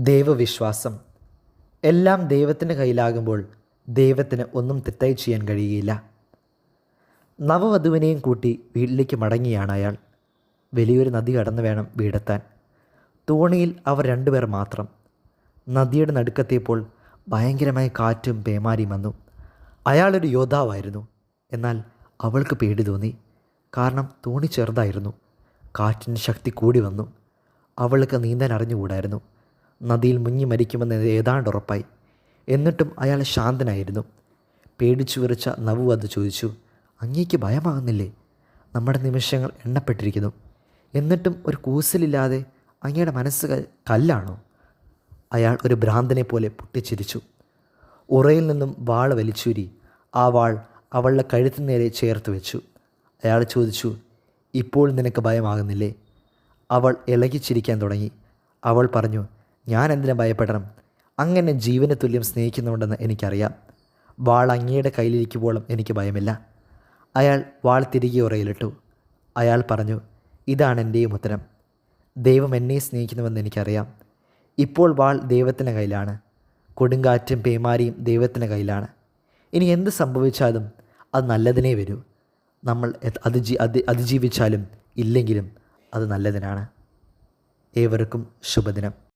ദൈവവിശ്വാസം. എല്ലാം ദൈവത്തിന്റെ കയ്യിലാകുമ്പോൾ ദൈവത്തിന് ഒന്നും തെറ്റായി ചെയ്യാൻ കഴിയുകയില്ല. നവവധുവിനെയും കൂട്ടി വീട്ടിലേക്ക് മടങ്ങിയാണ് അയാൾ. വലിയൊരു നദി കടന്നു വേണം വീടെത്താൻ. തോണിയിൽ അവർ രണ്ടുപേർ മാത്രം. നദിയുടെ നടുക്കെത്തിയപ്പോൾ ഭയങ്കരമായ കാറ്റും പേമാരിയും വന്നു. അയാളൊരു യോദ്ധാവായിരുന്നു. എന്നാൽ അവൾക്ക് പേടി തോന്നി. കാരണം തോണി ചെറുതായിരുന്നു. കാറ്റിന്റെ ശക്തി കൂടി വന്നു. അവൾക്ക് നീന്താൻ അറിഞ്ഞുകൂടായിരുന്നു. നദിയിൽ മുങ്ങി മരിക്കുമെന്ന് ഏതാണ്ട് ഉറപ്പായി. എന്നിട്ടും അയാൾ ശാന്തനായിരുന്നു. പേടിച്ചു വിറച്ച നവു അത് ചോദിച്ചു അങ്ങേക്ക് ഭയമാകുന്നില്ലേ? നമ്മുടെ നിമിഷങ്ങൾ എണ്ണപ്പെട്ടിരിക്കുന്നു. എന്നിട്ടും ഒരു കൂസലില്ലാതെ അങ്ങയുടെ മനസ്സ് കല്ലാണോ? അയാൾ ഒരു ഭ്രാന്തനെ പോലെ പൊട്ടിച്ചിരിച്ചു. ഉറയിൽ നിന്നും വാൾ വലിച്ചൂരി ആ വാൾ അവളുടെ കഴുത്തിന് നേരെ ചേർത്ത് വെച്ചു. അയാൾ ചോദിച്ചു ഇപ്പോൾ നിനക്ക് ഭയമാകുന്നില്ലേ? അവൾ ഇളകിച്ചിരിക്കാൻ തുടങ്ങി. അവൾ പറഞ്ഞു ഞാൻ എന്തിനു ഭയപ്പെടണം? അങ്ങനെ ജീവന് തുല്യം സ്നേഹിക്കുന്നുണ്ടെന്ന് എനിക്കറിയാം. വാൾ അങ്ങയുടെ കയ്യിലിരിക്കുമ്പോഴും എനിക്ക് ഭയമില്ല. അയാൾ വാൾ തിരികെ ഉറയിലിട്ടു. അയാൾ പറഞ്ഞു ഇതാണ് എന്റെയും ഉത്തരം. ദൈവം എന്നെ സ്നേഹിക്കുന്നുവെന്ന് എനിക്കറിയാം. ഇപ്പോൾ വാൾ ദൈവത്തിന്റെ കയ്യിലാണ്. കൊടുങ്കാറ്റും പേമാരിയും ദൈവത്തിന്റെ കയ്യിലാണ്. ഇനി എന്ത് സംഭവിച്ചാലും അത് നല്ലതിനേ വരൂ. നമ്മൾ അതിജി അതി അതിജീവിച്ചാലും ഇല്ലെങ്കിലും അത് നല്ലതിനാണ്. ഏവർക്കും ശുഭദിനം.